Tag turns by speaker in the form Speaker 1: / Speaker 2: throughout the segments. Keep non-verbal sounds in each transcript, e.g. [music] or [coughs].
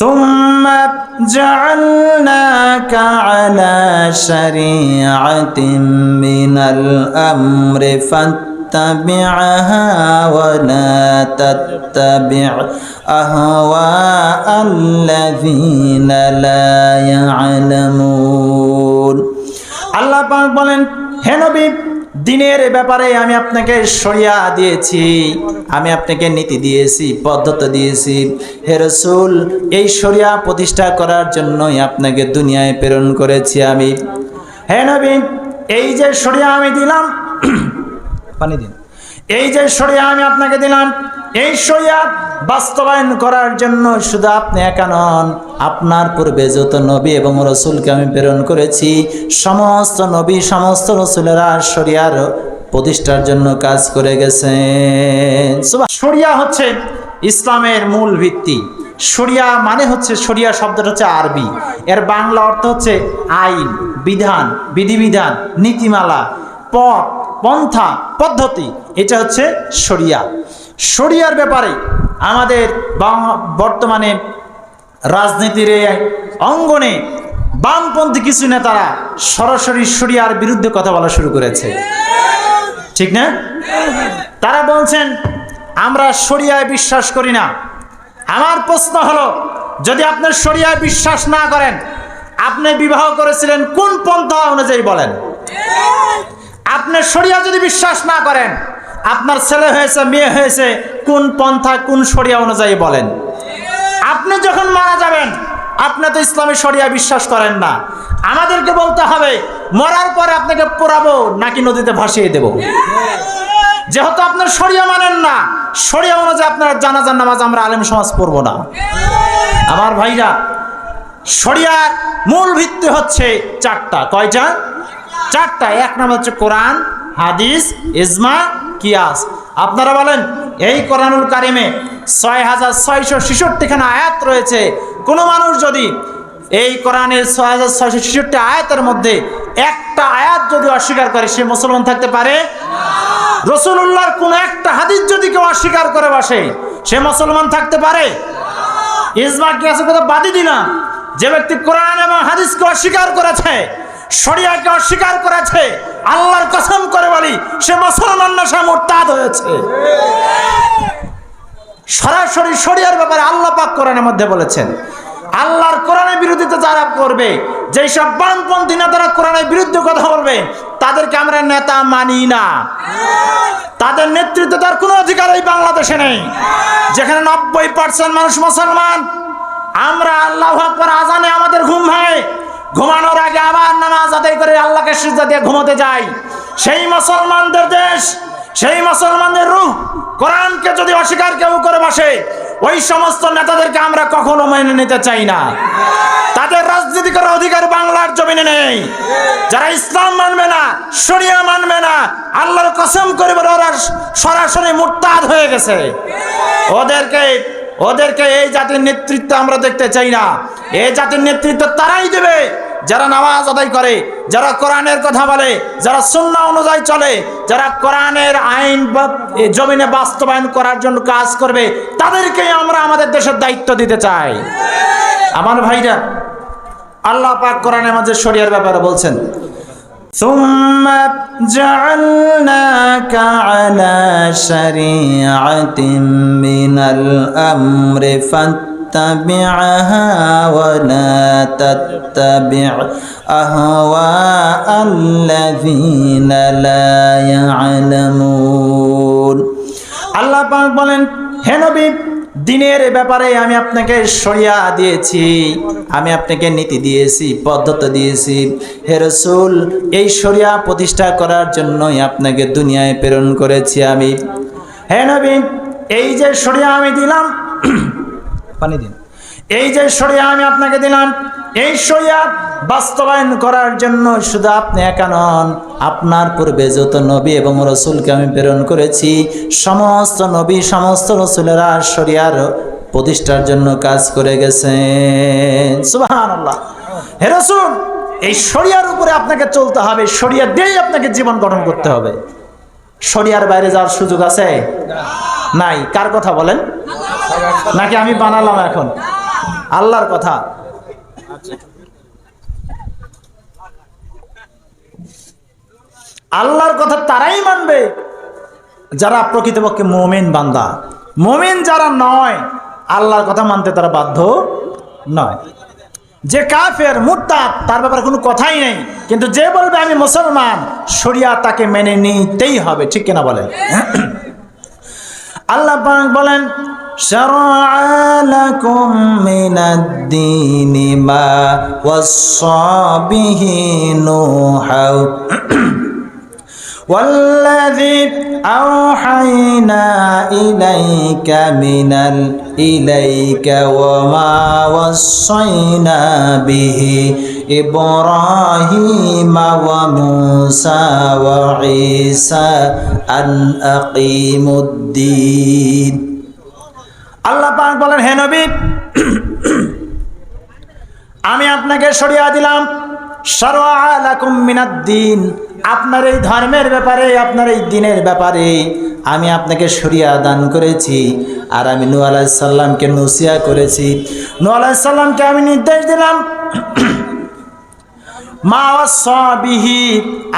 Speaker 1: ثم جعلناك على شريعة من الأمر فاتبعها ولا تتبع أهواء الذين لا يعلمون আল্লাহ পাক বলেন হে নবী দিনের ব্যাপারে আমি আপনাকে সরিয়া দিয়েছি, আমি আপনাকে নীতি দিয়েছি, পদ্ধতি দিয়েছি। হে রসুল, এই সরিয়া প্রতিষ্ঠা করার জন্যই আপনাকে দুনিয়ায় প্রেরণ করেছি আমি। হে নবী, এই যে সরিয়া আমি দিলাম, [coughs] পানি দিন। এই যে সরিয়া আমি আপনাকে দিলাম এই সরিয়া বাস্তবায়ন করার জন্য শুধু আপনি একা নন। আপনার পূর্বে যত নবী এবং রসুলকে আমি প্রেরণ করেছি, সমস্ত নবী, সমস্ত রসুলেরা সরিয়ার প্রতিষ্ঠার জন্য কাজ করে গেছেন। সরিয়া হচ্ছে ইসলামের মূল ভিত্তি। শরিয়া মানে হচ্ছে শরিয়া শব্দটা হচ্ছে আরবি। এর বাংলা অর্থ হচ্ছে আইন, বিধান, বিধিবিধান, নীতিমালা, পথ, পন্থা, পদ্ধতি। এটা হচ্ছে শরিয়া শরিয়ার ব্যাপারে আমাদের বর্তমানে রাজনীতির অঙ্গনে বামপন্থী কিছু নেতারা সরাসরি শরিয়ার বিরুদ্ধে কথা বলা শুরু করেছে। ঠিক না? তারা বলছেন, আমরা শরিয়ায় বিশ্বাস করি না। আমার প্রশ্ন হলো, যদি আপনি শরিয়ায় বিশ্বাস না করেন, আপনি বিবাহ করেছিলেন কোন পন্থা অনুযায়ী বলেন? আপনি শরিয়া যদি বিশ্বাস না করেন আপনার ছেলে হয়েছে, মেয়ে হয়েছে, কোন পন্থা, কোন শরিয়া অনুযায়ী বলেন। আপনি যখন মারা যাবেন, আপনি তো ইসলামী শরিয়া বিশ্বাস করেন না। আমাদেরকে বলতে হবে, মরার পরে আপনাকে পোড়াবো নাকি নদীতে ভাসিয়ে দেব? যেহেতু আপনার শরিয়া মানেন না, শরিয়া অনুযায়ী আপনার জানাজার নামাজ আমরা আলেম সমাজ পড়ব না। আমার ভাইরা, শরিয়ার মূল ভিত্তি হচ্ছে চারটা। কয়টা? চারটা। এক নাম হচ্ছে কোরআন হাদিস, ইজমা, কিয়াস। আপনারা বলেন, এই কোরআনুল কারিমে ছয় হাজার ছয়শো ছেষট্টিখানা আয়াত রয়েছে। কোনো মানুষ যদি এই কোরআনের ছয় হাজার ছয়শো ছেষট্টি আয়াতের মধ্যে একটা আয়াত যদি অস্বীকার করে, সে মুসলমান থাকতে পারে? রসুল্লাহর কোন একটা হাদিস যদি কেউ অস্বীকার করে বসে, সে মুসলমান থাকতে পারে? ইজমা কিয়াসের কথা বাদই দিলাম। যে ব্যক্তি কোরআন এবং হাদিসকে অস্বীকার করেছে, শরিয়াকে অস্বীকার করেছে আল্লাহর কসম করে বলি, সে মুসলমান না, সে মুরতাদ হয়েছে। সরাসরি শরিয়ার ব্যাপারে আল্লাহ পাক কোরআনের মধ্যে বলেছেন, আল্লাহর কোরআনের বিরোধিতা যারা করবে, যেই সব বামপন্থী নেতারা কোরআনের বিরুদ্ধে কথা বলবে, তাদেরকে আমরা নেতা মানি না। তাদের নেতৃত্ব তার কোনো অধিকার এই বাংলাদেশে নেই। যেখানে নব্বই পার্সেন্ট মানুষ মুসলমান, আমরা আল্লাহ আজানে আমাদের ঘুম হয় ঘুমানোর আগে আবার নামাজ আদায় করে আল্লাহকে সিজা দিয়ে ঘুমোতে যাই। সেই মুসলমানদের দেশ, সেই মুসলমানদের রূহ কোরআনকে যদি অস্বীকার কেউ করে বসে, ওই সমস্ত নেতাদেরকে আমরা কখনো মেনে নিতে চাই না। তাদের রাজনীতি করার অধিকার বাংলার জমিনে নেই। যারা ইসলাম মানবে না, শরিয়া মানবে না, আল্লাহর কসম করে ওরা সরাসরি মুরতাদ হয়ে গেছে। ওদেরকে ওদেরকে এই জাতির নেতৃত্ব আমরা দেখতে চাই না। এই জাতির নেতৃত্ব তারাই দেবে। যারা নামাজ আদায় করে, যারা কোরআনের কথা বলে, যারা সুন্না অনুযায়ী চলে, যারা কোরআনের আইন জমিনে বাস্তবায়ন করার জন্য কাজ করবে, তাদেরকেই আমরা আমাদের দেশের দায়িত্ব দিতে চাই। আমার ভাইরা, আল্লাহ পাক কোরআনের মাঝে শরিয়ার ব্যাপারে বলছেন ثم جعلناك على شريعة من الأمر فاتبعها ولا تتبع أهواء الذين لا يعلمون আল্লাহ পাক বলেন হে নবী দিনের ব্যাপারে আমি আপনাকে সরিয়া দিয়েছি, আমি আপনাকে নীতি দিয়েছি, পদ্ধতি দিয়েছি। হে রসুল, এই সরিয়া প্রতিষ্ঠা করার জন্যই আপনাকে দুনিয়ায় প্রেরণ করেছি আমি। হে নবী, এই যে সরিয়া আমি দিলাম, [coughs] পানি দিন। এই যে সরিয়া আমি আপনাকে দিলাম এই সরিয়া বাস্তবায়ন করার জন্য শুধু আপনি একা নন, আপনার পূর্বে যত নবী এবং রসুলকে আমি প্রেরণ করেছি, সমস্ত নবী, সমস্ত রসুলেরা শরিয়ার প্রতিষ্ঠার জন্য কাজ করে গেছেন সুবহানাল্লাহ। হে রসুল, এই শরিয়ার উপরে আপনাকে চলতে হবে শরিয়া দিয়েই আপনাকে জীবন গঠন করতে হবে। শরিয়ার বাইরে যাওয়ার সুযোগ আছে? নাই। কার কথা বলেন? নাকি আমি বানালাম এখন? আল্লাহর কথা। আল্লাহর কথা তারাই মানবে। যারা প্রকৃতপক্ষে মোমেন বান্দা। মোমেন যারা নয়, আল্লাহর কথা মানতে তারা বাধ্য নয়। যে কাফের মুরতাদ তার ব্যাপারে কোনো কথাই নেই। কিন্তু যে বলবে আমি মুসলমান, শরিয়া তাকে মেনে নিতেই হবে। ঠিক কিনা বলেন? আল্লাহ বলেন شرع لكم من الدين ما وصى به نوحا [clears throat] والذي أوحينا إليك من إليك وما وصينا به إبراهيم وموسى وعيسى أن أقيموا الدين. আল্লাহ পাক বলেন, হে নবী, আমি আপনাকে সরিয়া দিলাম। আপনার এই ধর্মের ব্যাপারে, আপনার এই দিনের ব্যাপারে আমি আপনাকে সরিয়া দান করেছি। আর আমি নু আলাইসাল্লামকে নসিয়া করেছি। নু আলাইসাল্লামকে আমি নির্দেশ দিলাম, মা বিহি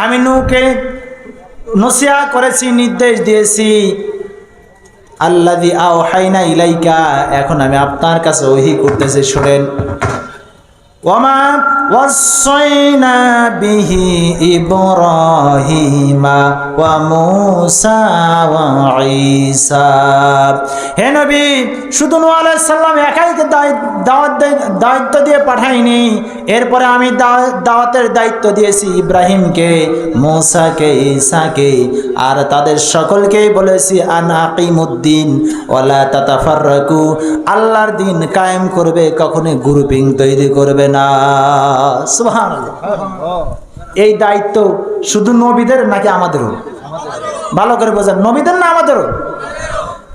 Speaker 1: আমি নুকে নসিয়া করেছি, নির্দেশ দিয়েছি। আল্লাদি আওহাইনা ইলাইকা এখন আমি আপনার কাছে ওহি করতেছি শোনেন। দায়িত্ব দিয়ে পাঠাইনি এরপরে আমি দাওয়াতের দায়িত্ব দিয়েছি ইব্রাহিমকে, মূসাকে, ঈসাকে, আর তাদের সকলকেই বলেছি, আন আকিমুদ্দিন ওয়ালা তাতাফাররাকু। আল্লাহর দিন কায়েম করবে, কখনোই গ্রুপিং তৈরি করবে না। সুবহানাল্লাহ। এই দায়িত্ব শুধু নবীদের নাকি আমাদেরও? ভালো করে বোঝেন, নবীদের না আমাদেরও?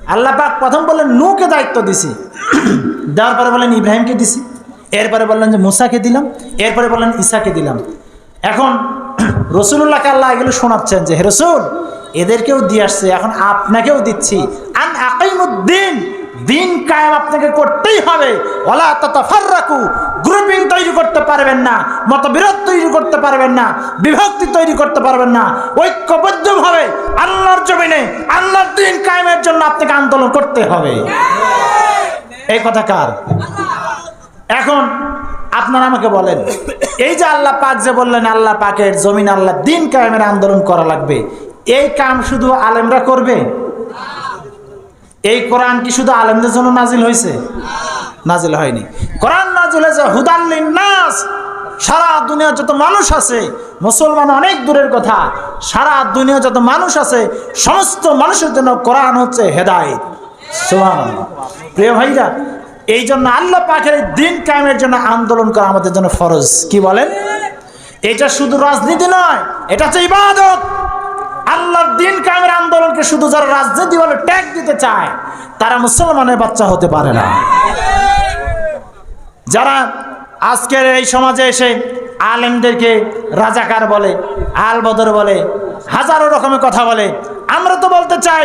Speaker 1: আল্লাহ পাক প্রথম বললেন নূকে দায়িত্ব দিছি। [clears throat] দেওয়ার পরে বললেন, ইব্রাহিমকে দিছি। এরপরে বললেন যে, মুসাকে দিলাম। এরপরে বললেন ঈসাকে দিলাম। এখন [clears throat] রসুল্লাহকে আল্লাহ এগুলো শোনাচ্ছেন যে, হে রসুল, এদেরকেও দিয়ে আসছে, এখন আপনাকেও দিচ্ছি। আন আকাইমুদ্দিন দিন কায়েম আপনাকে করতেই হবে। ওলা তাতাফাররাকু গ্রুপিং তৈরি করতে পারবেন না মতবিরোধ তৈরি করতে পারবেন না বিভক্তি তৈরি করতে পারবেন না। ঐক্যবদ্ধভাবে আল্লাহর জমিনে আল্লাহর দিন কায়েমের জন্য আপনাকে আন্দোলন করতে হবে। এই কথা কার? এখন আপনারা আমাকে বলেন এই যে আল্লাহ পাক যে বললেন আল্লাহ পাকের জমিন আল্লাহ দিন কায়েমের আন্দোলন করা লাগবে এই কাম শুধু আলেমরা করবে? এই কোরআন কি শুধু আলেমদের জন্য নাজিল হয়েছে? নাজিল হয়নি। কোরআন নাজিল হয়েছে হুদাল্লিন নাস সারা দুনিয়া যত মানুষ আছে, মুসলমান অনেক দূরের কথা। সারা দুনিয়া যত মানুষ আছে, সমস্ত মানুষের জন্য কোরআন হচ্ছে হেদায়েত। সুবহানাল্লাহ। প্রিয় ভাইরা এই জন্য আল্লাহ পাখের দিন কায়েমের জন্য আন্দোলন করা আমাদের জন্য ফরজ। কি বলেন? এটা শুধু রাজনীতি নয়, এটা হচ্ছে ইবাদত। আল্লাহর দিন কায়েমের আন্দোলনকে শুধু যারা রাজনীতি বলে ট্যাগ দিতে চায়, তারা মুসলমানের বাচ্চা হতে পারে না। যারা আজকের এই সমাজে এসে আলেমদেরকে রাজাকার বলে, আলবদর বলে, হাজারো রকমের কথা বলে, আমরা তো বলতে চাই,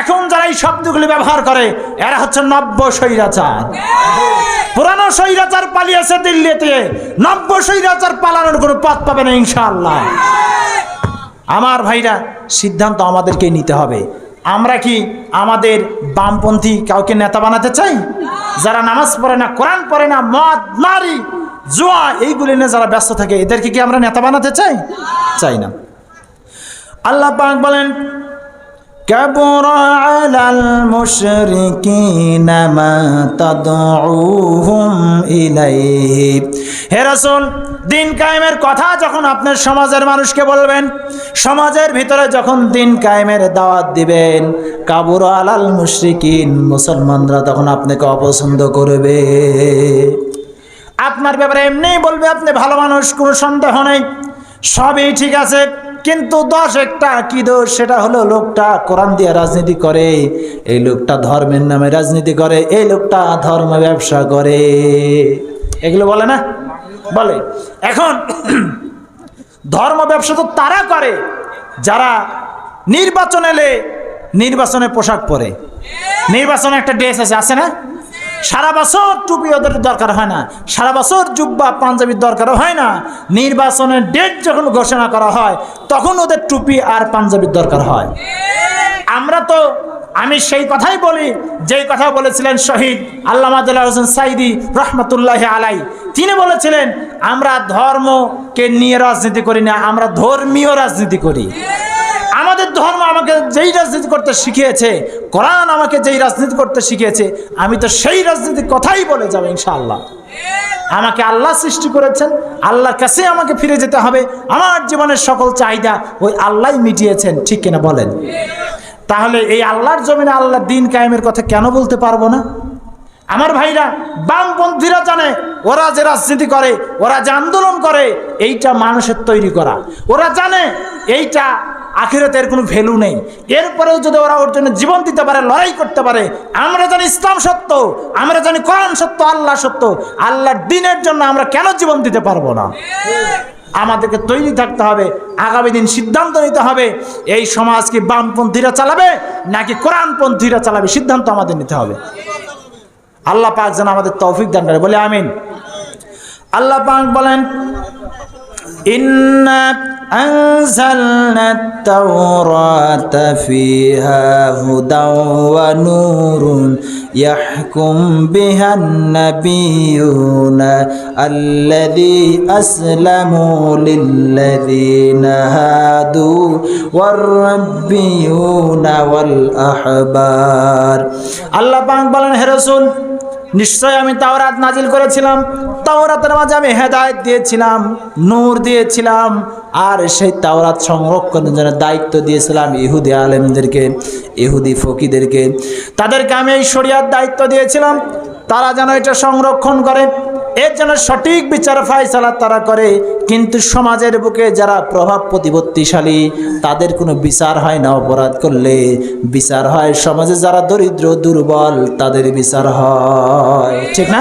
Speaker 1: এখন যারা এই শব্দগুলি ব্যবহার করে, এরা হচ্ছে নব্য স্বৈরাচার। পুরানো স্বৈরাচার পালিয়েছে দিল্লিতে, নব্য স্বৈরাচার পালানোর কোনো পথ পাবে না, ইনশাআল্লাহ। আমার ভাইরা, সিদ্ধান্ত আমাদেরকে নিতে হবে। আমরা কি আমাদের বামপন্থী কাউকে নেতা বানাতে চাই? যারা নামাজ পড়ে না, কোরআন পড়ে না, মদ নারী জোয়া, এইগুলি নিয়ে যারা ব্যস্ত থাকে, এদেরকে কি আমরা নেতা বানাতে চাই? চাই না। আল্লাহ পাক বলেন كبر على المشركين ما تدعوهم إليه হে রাসূল দিন কায়েমের কথা যখন আপনার সমাজের মানুষকে বলবেন সমাজের ভিতরে যখন দিন কায়েমের দাওয়াত দিবেন কাবুর আলাল মুশরিকিন মুসলমানরা তখন আপনাকে অপছন্দ করবে আপনার ব্যাপারে এমনিই বলবে আপনি ভালো মানুষ কোনো সন্দেহ নেই সবই ঠিক আছে কিন্তু দশ একটা কি দোষ সেটা হলো লোকটা কোরআন দিয়ে রাজনীতি করে, এই লোকটা ধর্মের নামে রাজনীতি করে, এই লোকটা ধর্ম ব্যবসা করে। এগুলো বলে না? বলে। এখন [clears throat] ধর্ম ব্যবসা তো তারা করে, যারা নির্বাচন এলে নির্বাচনে পোশাক পরে। নির্বাচনে একটা ড্রেস আছে আছে না? সারা বছর টুপি ওদের দরকার হয় না। সারা বছর জুব্বা, পাঞ্জাবির দরকার হয় না। নির্বাচনের ডেট যখন ঘোষণা করা হয়, তখন ওদের টুপি আর পাঞ্জাবির দরকার হয়। আমরা তো, আমি সেই কথাই বলি, যেই কথা বলেছিলেন শহীদ আল্লামা দিল হোসেন সাইদি রহমতুল্লাহ আলাই। তিনি বলেছিলেন, আমরা ধর্মকে নিয়ে রাজনীতি করি না, আমরা ধর্মীয় রাজনীতি করি। ধর্ম আমাকে যেই রাজনীতি করতে শিখিয়েছে, কোরআন আমাকে যেই রাজনীতি করতে শিখিয়েছে, আমি তো সেই রাজনীতির কথাই বলে যাব ইনশাআল্লাহ। আমাকে আল্লাহ সৃষ্টি করেছেন, আল্লাহর কাছে আমাকে ফিরে যেতে হবে, আমার জীবনের সকল চাহিদা ওই আল্লাহ মিটিয়েছেন, ঠিক কিনা বলেন? তাহলে এই আল্লাহর জমিনে আল্লাহ দিন কায়েমের কথা কেন বলতে পারব না? আমার ভাইরা বামপন্থীরা জানে, ওরা যে রাজনীতি করে, ওরা যে আন্দোলন করে, এইটা মানুষের তৈরি করা। ওরা জানে, এইটা আখিরাতের কোনো ভ্যালু নেই। এরপরেও যদি ওরা ওর জন্য জীবন দিতে পারে, লড়াই করতে পারে, আমরা জানি ইসলাম সত্য, আমরা জানি কোরআন সত্য, আল্লাহ সত্য, আল্লাহর দিনের জন্য আমরা কেন জীবন দিতে পারব না? আমাদেরকে তৈরি থাকতে হবে, আগামী দিন সিদ্ধান্ত নিতে হবে, এই সমাজ কি বামপন্থীরা চালাবে, নাকি কোরআনপন্থীরা চালাবে? সিদ্ধান্ত আমাদের নিতে হবে। আল্লাহ পাক যেন আমাদের তৌফিক দান করে, বলে আমিন। আল্লাহ পাক বলেন إنا أنزلنا التوراة فيها هدى ونور يحكم بها النبيون الذي أسلموا للذين هادوا والربيون والأحبار. الله بانك بلن هرسول নিশ্চয় আমি তাওরাত নাজিল করেছিলাম। তাওরাতের মাঝে আমি হেদায়ত দিয়েছিলাম, নূর দিয়েছিলাম, আর সেই তাওরাত সংরক্ষণের জন্য দায়িত্ব দিয়েছিলাম ইহুদি আলেমদেরকে, ইহুদি ফকিদেরকে। তাদেরকে আমি এই শরিয়ার দায়িত্ব দিয়েছিলাম, তারা যেন এটা সংরক্ষণ করে। এর জন্য সঠিক বিচার ফায়সালা তারা করে। কিন্তু সমাজের বুকে যারা প্রভাব প্রতিপত্তিশালী তাদের কোনো বিচার হয় না অপরাধ করলে। বিচার হয় সমাজে যারা দরিদ্র, দুর্বল, তাদের বিচার হয়। ঠিক না?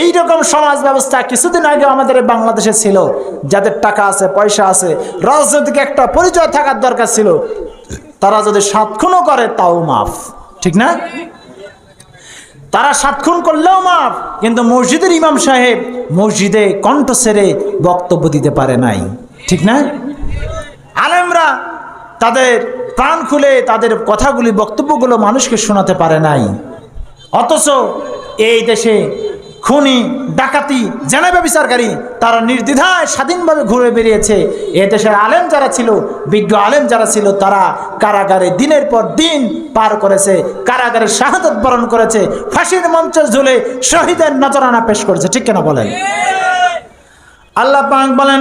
Speaker 1: এই রকম সমাজ ব্যবস্থা কিছুদিন আগে আমাদের বাংলাদেশে ছিল, যাদের টাকা আছে, পয়সা আছে, রাজনৈতিক একটা পরিচয় থাকার দরকার ছিল। তারা যদি সাত করে, তাও মাফ। ঠিক না? তারা সাত খুন করলেও মাফ, কিন্তু মসজিদের ইমাম সাহেব মসজিদে কণ্ঠ সেরে বক্তব্য দিতে পারে নাই। ঠিক না? আলেমরা তাদের প্রাণ খুলে তাদের কথাগুলি, বক্তব্যগুলো মানুষকে শোনাতে পারে নাই। অথচ এই দেশে খুনি ডাকাতি জেনেবা বিচারকারী তারা নির্দ্বিধায় স্বাধীনভাবে ঘুরে বেরিয়েছে এ দেশের আলেম যারা ছিল বিজ্ঞ আলেম যারা ছিল তারা কারাগারে দিনের পর দিন পার করেছে কারাগারে শাহাদত বরণ করেছে ফাঁসির মঞ্চে ঝুলে শহীদের নজরানা পেশ করেছে। ঠিক কেনা বলেন? আল্লাহ পাক বলেন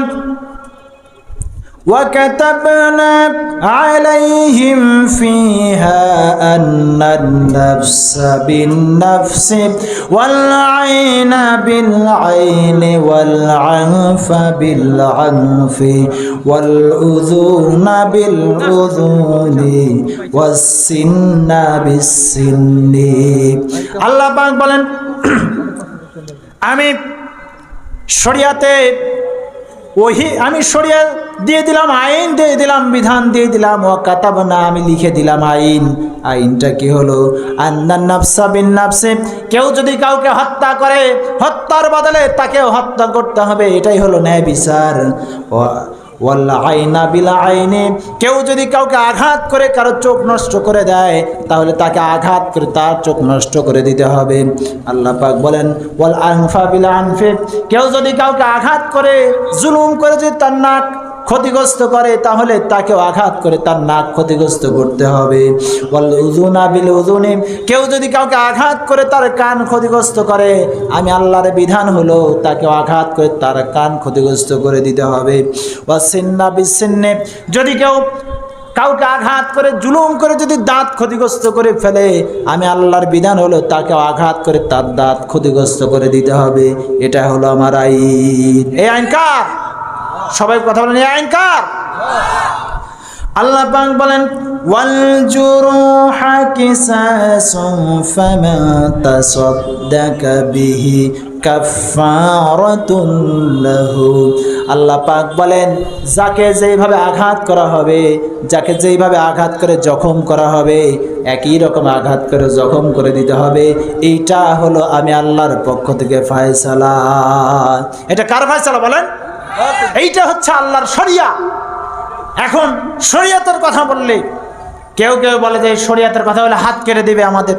Speaker 1: وكتبنا عليهم فيها أن النفس بالنفس والعين بالعين والعنف بالعنف والأذون بالأذون والسن بالسن الله পাক বলেন আমি শরিয়াতে ওহি আমি সরিয়া দিয়ে দিলাম আইন, দিয়ে দিলাম বিধান, দিয়ে দিলাম ও কাতাব না আমি লিখে দিলাম আইন। আইনটা কি হলো? আন্নান নাফসা বিন নাফসে, কেউ যদি কাউকে হত্যা করে, হত্যার বদলে তাকেও হত্যা করতে হবে, এটাই হলো ন্যায় বিচার। কেউ যদি কাউকে আঘাত করে, কারও চোখ নষ্ট করে দেয়, তাহলে তাকে আঘাত করে তার চোখ নষ্ট করে দিতে হবে। আল্লাহ পাক বলেন, ওয়াল আনফা বিলা আনফে। কেউ যদি কাউকে আঘাত করে, জুলুম করে যদি তার নাক ক্ষতিগ্রস্ত করে, তাহলে তাকেও আঘাত করে তার নাক ক্ষতিগ্রস্ত করতে হবে। বল উজুনা বিল কেউ যদি কাউকে আঘাত করে তার কান ক্ষতিগ্রস্ত করে, আমি আল্লাহর বিধান হলো তাকে আঘাত করে তার কান ক্ষতিগ্রস্ত করে দিতে হবে। ওয়াসিন্না বিচ্ছিন্নে যদি কেউ কাউকে আঘাত করে, জুলুম করে যদি দাঁত ক্ষতিগ্রস্ত করে ফেলে, আমি আল্লাহর বিধান হলো তাকে আঘাত করে তার দাঁত ক্ষতিগ্রস্ত করে দিতে হবে। এটা হলো আমার আইন। এই আইন কার? সবাই কথা বলেন আইন কার আল্লাহ বলেন, ওয়াল আল্লাহ বলেন, যাকে যেইভাবে আঘাত করা হবে, যাকে যেইভাবে আঘাত করে জখম করা হবে, একই রকম আঘাত করে জখম করে দিতে হবে। এইটা হলো আমি আল্লাহর পক্ষ থেকে ফায়সালা। এটা কার ফায়সালা বলেন? এইটা হচ্ছে আল্লাহর শরিয়া। এখন শরিয়াতের কথা বললে কেউ কেউ বলে যে শরিয়াতের কথা বলে হাত কেটে দিবে আমাদের।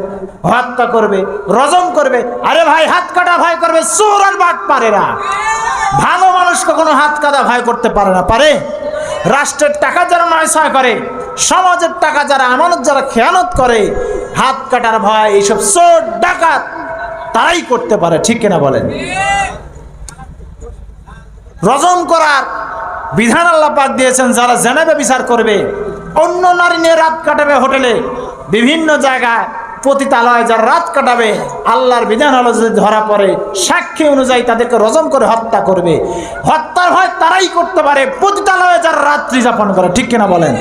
Speaker 1: হত্যা করবে রজম করবে। আরে ভাই, হাত কাটা ভয় করবে চোর আর পারে না। ভালো মানুষ কখনো হাত কাটা ভয় করতে পারে না, পারে? রাষ্ট্রের টাকা যারা নয় ছয় করে, সমাজের টাকা যারা আমানত, যারা খেয়ানত করে, হাত কাটার ভয় এইসব চোর, ডাকাত তারাই করতে পারে, ঠিক কিনা বলেন? রজম করার বিধান আল্লাহ পাক দিয়েছেন, যারা জেনেবে বিচার করবে, অন্য নারী নিয়ে রাত কাটাবে হোটেলে, বিভিন্ন জায়গায় পতিতালয় যারা রাত কাটাবে, আল্লাহর বিধান হলো যদি ধরা পড়ে, সাক্ষী অনুযায়ী তাদেরকে রজম করে হত্যা করবে। হত্যার হয় তারাই করতে পারে, পতিতালয়ে যারা রাত্রি যাপন করে, ঠিক কিনা বলেন?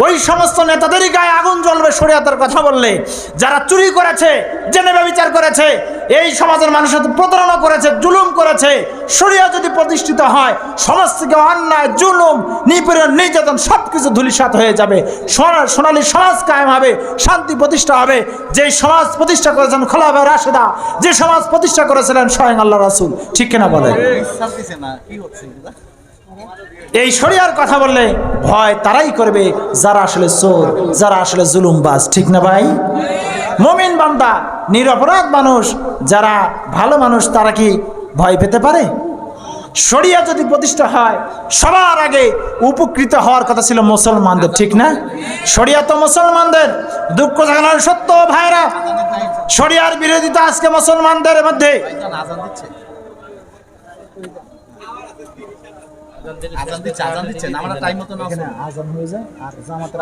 Speaker 1: ওই সমস্ত নেতাদেরই গায়ে আগুন জ্বলবে, শরীয়তের কথা বললে। যারা চুরি করেছে, জেনে বিচার করেছে, এই সমাজের মানুষের প্রতারণা করেছে, জুলুম করেছে। শরিয়া যদি প্রতিষ্ঠিত হয় সমাজ থেকে অন্যায়, জুলুম, নিপীড়ন, নির্যাতন সব কিছু ধুলিসাত হয়ে যাবে। সোনা- সোনালী সমাজ কায়েম হবে, শান্তি প্রতিষ্ঠা হবে। যে সমাজ প্রতিষ্ঠা করেছেন খোলাফা রাশেদা, যে সমাজ প্রতিষ্ঠা করেছিলেন স্বয়ং আল্লাহ রাসুল। ঠিক কিনা বলেন? এই শরিয়ার কথা বললে ভয় তারাই করবে, যারা আসলে চোর, যারা আসলে জুলুমবাজ, ঠিক না ভাই? মমিন বান্দা, নিরপরাধ মানুষ, যারা ভালো মানুষ, তারা কি ভয় পেতে পারে? শরিয়া যদি প্রতিষ্ঠা হয়, সবার আগে উপকৃত হওয়ার কথা ছিল মুসলমানদের, ঠিক না? শরিয়া তো মুসলমানদের, দুঃখ জানানোর সত্য, ভাইরা। শরিয়ার বিরোধিতা আজকে মুসলমানদের মধ্যে।
Speaker 2: আজান দিচ্ছে আজান দিচ্ছেন আমরা টাইম মতো না
Speaker 1: আজান হয়ে যায় আর জামাতের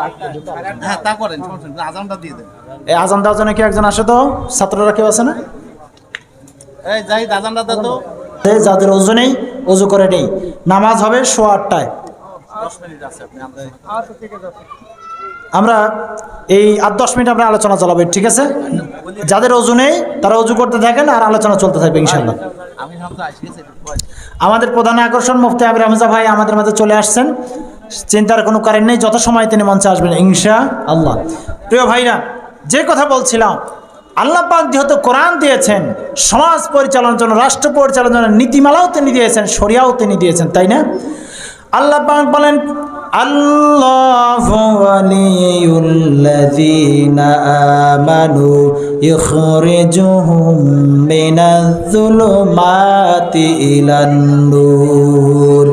Speaker 2: হ্যাঁ তা করেন সমস্যা আজানটা দিয়ে দেন।
Speaker 1: এই আজান দেওয়ার জন্য কি একজন আসে তো? ছাত্ররা কেউ আছে না?
Speaker 2: এই যাই আজানটা দে তো।
Speaker 1: যাদের ওজু নেই অজু করে নেই। নামাজ হবে সোয়া আটটায়।
Speaker 2: দশ মিনিট আছে আপনি আমরা
Speaker 1: আমরা এই আট দশ মিনিট আমরা আলোচনা চালাবো ঠিক আছে? যাদের অজু নেই তারা অজু করতে থাকেন আর আলোচনা চলতে থাকবে ইনশাল্লাহ আমাদের প্রধান আকর্ষণ মুফতি আবির হামজা ভাই আমাদের মাঝে চলে আসছেন। চিন্তার কোনো কারণ নেই, যত সময় তিনি মঞ্চে আসবেন ইনশা আল্লাহ প্রিয় ভাইরা, যে কথা বলছিলাম, আল্লাহ পাক যেহেতু কোরআন দিয়েছেন, সমাজ পরিচালনার জন্য, রাষ্ট্র পরিচালনার জন্য নীতিমালাও তিনি দিয়েছেন, শরিয়াও তিনি দিয়েছেন, তাই না? আল্লাহ পাক বলেন, আল্লাহ আমানু ইখরিজুহুম মিনাজ-যুলুমাতি ইলান নূর